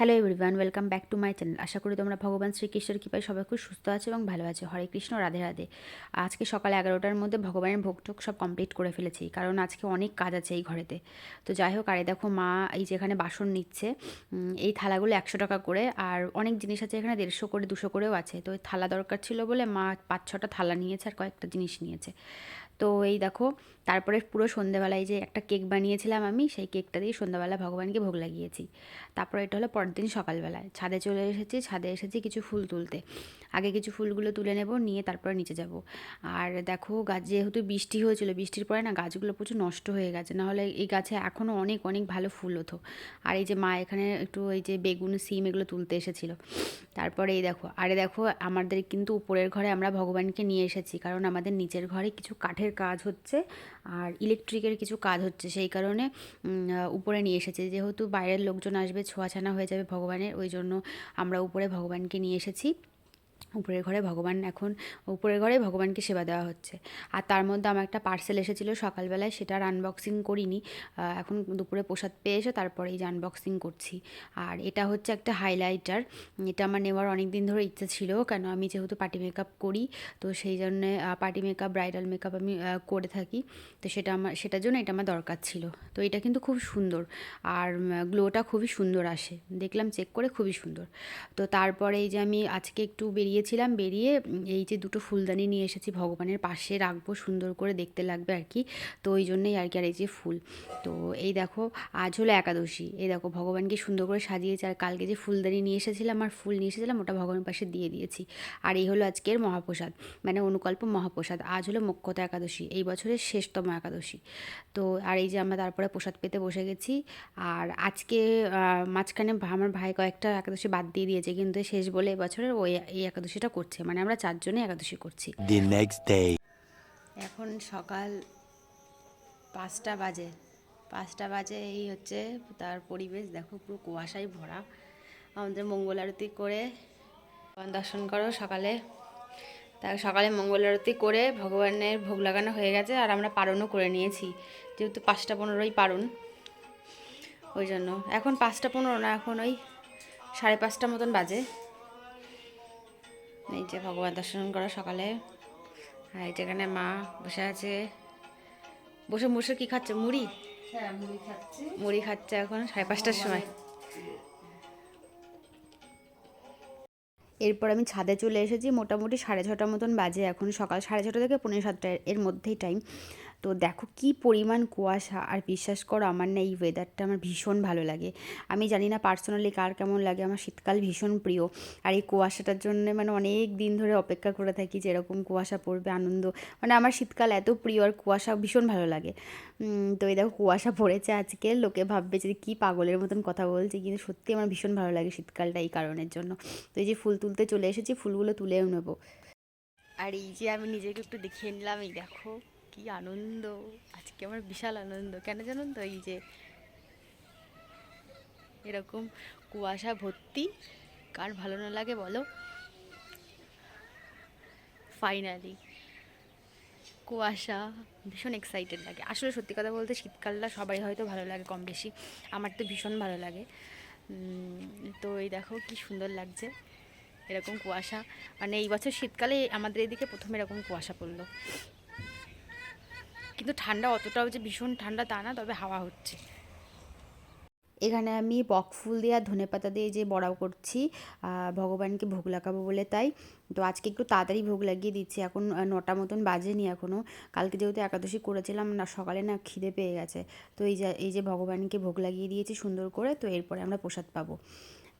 Hello everyone welcome back to my channel আশা করি তোমরা ভগবান শ্রীকৃষ্ণের কৃপায় সবাই খুব সুস্থ আছো এবং ভালো আছো। হরে কৃষ্ণ, রাধে রাধে। আজকে সকাল এগারোটার মধ্যে ভগবানের ভোগটোক সব কমপ্লিট করে ফেলেছি, কারণ আজকে অনেক কাজ আছে এই ঘরেতে। তো যাই হোক, আরে দেখো মা এই যেখানে বাসন নিচ্ছে এই থালাগুলো একশো টাকা করে, আর অনেক জিনিস আছে এখানে দেড়শো করে, দুশো করেও আছে। তো থালা দরকার ছিল বলে মা পাঁচ ছটা থালা নিয়েছে আর কয়েকটা জিনিস নিয়েছে। তো এই দেখো, তারপরে পুরো সন্ধেবেলায় যে একটা কেক বানিয়েছিলাম আমি, সেই কেকটা দিয়ে সন্ধ্যাবেলা ভগবানকে ভোগ লাগিয়েছি। তারপরে এটা হলো পরের দিন সকালবেলায়। ছাদে চলে এসেছি, ছাদে এসেছি কিছু ফুল তুলতে। আগে কিছু ফুলগুলো তুলে নেব, নিয়ে তারপরে নিচে যাব। আর দেখো গাছ যেহেতু বৃষ্টি হয়েছিল, বৃষ্টির পরে না গাছগুলো প্রচুর নষ্ট হয়ে গেছে। নাহলে এই গাছে এখনও অনেক অনেক ভালো ফুল হতো। আর এই যে মা এখানে একটু এই যে বেগুন, সিম এগুলো তুলতে এসেছিল। তারপরে এই দেখো, আরে দেখো, আমাদের কিন্তু উপরের ঘরে আমরা ভগবানকে নিয়ে এসেছি। কারণ আমাদের নিচের ঘরে কিছু কাঠের কাজ হচ্ছে, আর ইলেকট্রিকের কিছু কাজ হচ্ছে। সেই কারণে উপরে নিয়ে এসেছে। যেহেতু বাইরের লোকজন আসবে, ছোঁয়াছানা হয়ে যাবে ভগবানের, ওই জন্য আমরা উপরে ভগবানকে নিয়ে এসেছি। উপরের ঘরে ভগবান এখন, উপরের ঘরে ভগবানকে সেবা দেওয়া হচ্ছে। আর তার মধ্যে আমার একটা পার্সেল এসেছিল সকালবেলায় সেটার আনবক্সিং করিনি। এখন দুপুরে প্রসাদ পেয়ে এসে তারপরে এই যে আনবক্সিং করছি। আর এটা হচ্ছে একটা হাইলাইটার এটা আমার নেওয়ার অনেক দিন ধরে ইচ্ছে ছিল, কেন আমি যেহেতু পার্টি মেকআপ করি, তো সেই জন্যে পার্টি মেকআপ ব্রাইডাল মেকআপ আমি করে থাকি। তো সেটা আমার, সেটার জন্য এটা আমার দরকার ছিল। তো এটা কিন্তু খুব সুন্দর। আর গ্লোটা খুবই সুন্দর আসে। দেখলাম চেক করে খুবই সুন্দর। তো তারপরে এই যে আমি আজকে একটু বেরিয়েছিলাম বেরিয়ে এই যে দুটো ফুলদানি নিয়ে এসেছি ভগবানের পাশে রাখব, সুন্দর করে দেখতে লাগবে আর কি। তো ওই জন্যই আর কি, আর এই যে ফুল। তো এই দেখো, আজ হলো একাদশী। এই দেখো, ভগবানকে সুন্দর করে সাজিয়েছি আর কালকে যে ফুলদানি নিয়ে এসেছিলাম আর ফুল নিয়ে এসেছিলাম, ওটা ভগবানের পাশে দিয়ে দিয়েছি। আর এই হলো আজকের মহাপ্রসাদ মানে অনুকল্প মহাপ্রসাদ। আজ হলো মোক্ষতা একাদশী, এই বছরের শেষতম একাদশী। তো আর এই যে আমরা তারপরে প্রসাদ পেতে বসে গেছি। আর আজকে মাঝখানে আমার ভাই কয়েকটা একাদশী বাদ দিয়ে দিয়েছে, কিন্তু শেষ বলে এবছরের ওই, এই একাদশীটা করছে মানে আমরা চারজনে একাদশী করছি। এখন সকাল পাঁচটা বাজে। পাঁচটা বাজে এই হচ্ছে তার পরিবেশ দেখো পুরো কুয়াশায় ভরা। আমাদের মঙ্গল আরতি করে ভগবান দর্শন করো সকালে। তার সকালে মঙ্গল আরতি করে ভগবানের ভোগ লাগানো হয়ে গেছে আর আমরা পারণও করে নিয়েছি যেহেতু পাঁচটা পনেরোই পারণ। ওই জন্য। এখন পাঁচটা পনেরো না এখন ওই সাড়ে পাঁচটা মতন বাজে। এই যে ভগবান দর্শন করা সকালে। আর এই যেখানে মা বসে আছে। বসে বসে কি খাচ্ছে? মুড়ি? হ্যাঁ মুড়ি মুড়ি খাচ্ছে এখন সাড়ে পাঁচটার সময়। এরপর আমি ছাদে চলে এসেছি। মোটামুটি সাড়ে ছটার মতন বাজে এখন। সকাল সাড়ে ছটা থেকে পনেরো সাতটা এর মধ্যেই টাইম তো দেখো কি পরিমাণ কুয়াশা, আর বিশ্বাস করো আমার না এই ওয়েদারটা আমার ভীষণ ভালো লাগে। আমি জানি না পার্সোনালি কার কেমন লাগে, আমার শীতকাল ভীষণ প্রিয়। আর এই কুয়াশাটার জন্য মানে অনেক দিন ধরে অপেক্ষা করে থাকি যে এরকম কুয়াশা পড়বে, আনন্দ। মানে আমার শীতকাল এত প্রিয়, আর কুয়াশা ভীষণ ভালো লাগে। তো এই দেখো কুয়াশা পড়েছে আজকে, লোকে ভাববে যে কি পাগলের মতন কথা বলছি, কিন্তু সত্যি আমার ভীষণ ভালো লাগে শীতকালটা এই কারণের জন্য। তো এই যে ফুল তুলতে চলে এসেছি, ফুলগুলো তুলেও নেব। আর এই যে আমি নিজেকে একটু দেখিয়ে নিলাম, এই দেখো। কি আনন্দ? আজকে আমার বিশাল আনন্দ। কেন জানুন তো? এই যে এরকম কুয়াশা ভর্তি, কার ভালো না লাগে বলো? ফাইনালি কুয়াশা ভীষণ এক্সাইটেড লাগে। আসলে সত্যি কথা বলতে শীতকালটা সবাই হয়তো ভালো লাগে কম বেশি। আমার তো ভীষণ ভালো লাগে। তো এই দেখো কি সুন্দর লাগছে। এরকম কুয়াশা। মানে এই বছর শীতকালে আমাদের এদিকে প্রথম এরকম কুয়াশা পড়ল। কিন্তু ঠান্ডা অতটাও যে ভীষণ ঠান্ডা তা না, তবে হাওয়া হচ্ছে। এখানে আমি বক ফুল দিয়ে আর ধনে পাতা দিয়ে যে বড়াও করছি ভগবানকে ভোগ লাগাবো বলে তাই। তো আজকে একটু তাড়াতাড়ি ভোগ লাগিয়ে দিচ্ছি, এখন নটা মতন বাজেনি এখনও কালকে যেহেতু একাদশী করেছিলাম, না, সকালে না খিদে পেয়ে গেছে। তো এই যে এই যে ভগবানকে ভোগ লাগিয়ে দিয়েছি সুন্দর করে, তো এরপরে আমরা প্রসাদ পাবো।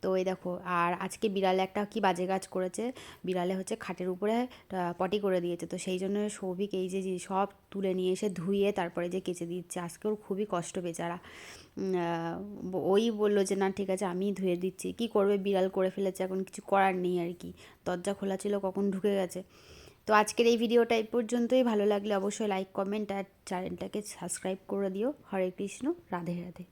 তো এই দেখো, আর আজকে বিড়ালে একটা কি বাজে কাজ করেছে? বিড়ালে হচ্ছে খাটের উপরে পটি করে দিয়েছে। তো সেই জন্য সৌভিক এই যে সব তুলে নিয়ে এসে ধুয়ে তারপরে যে কেচে দিচ্ছে। আজকে ওর খুবই কষ্ট বেচারা। ওই বলল যে, না, ঠিক আছে, আমিই ধুয়ে দিচ্ছি। কি করবে? বিড়াল করে ফেলেছে, এখন কিছু করার নেই আর কি। দরজা খোলা ছিল, কখন ঢুকে গেছে? তো আজকের এই ভিডিওটা এই পর্যন্তই। ভালো লাগলে অবশ্যই লাইক কমেন্ট আর চ্যানেলটাকে সাবস্ক্রাইব করে দিও। হরে কৃষ্ণ, রাধে রাধে।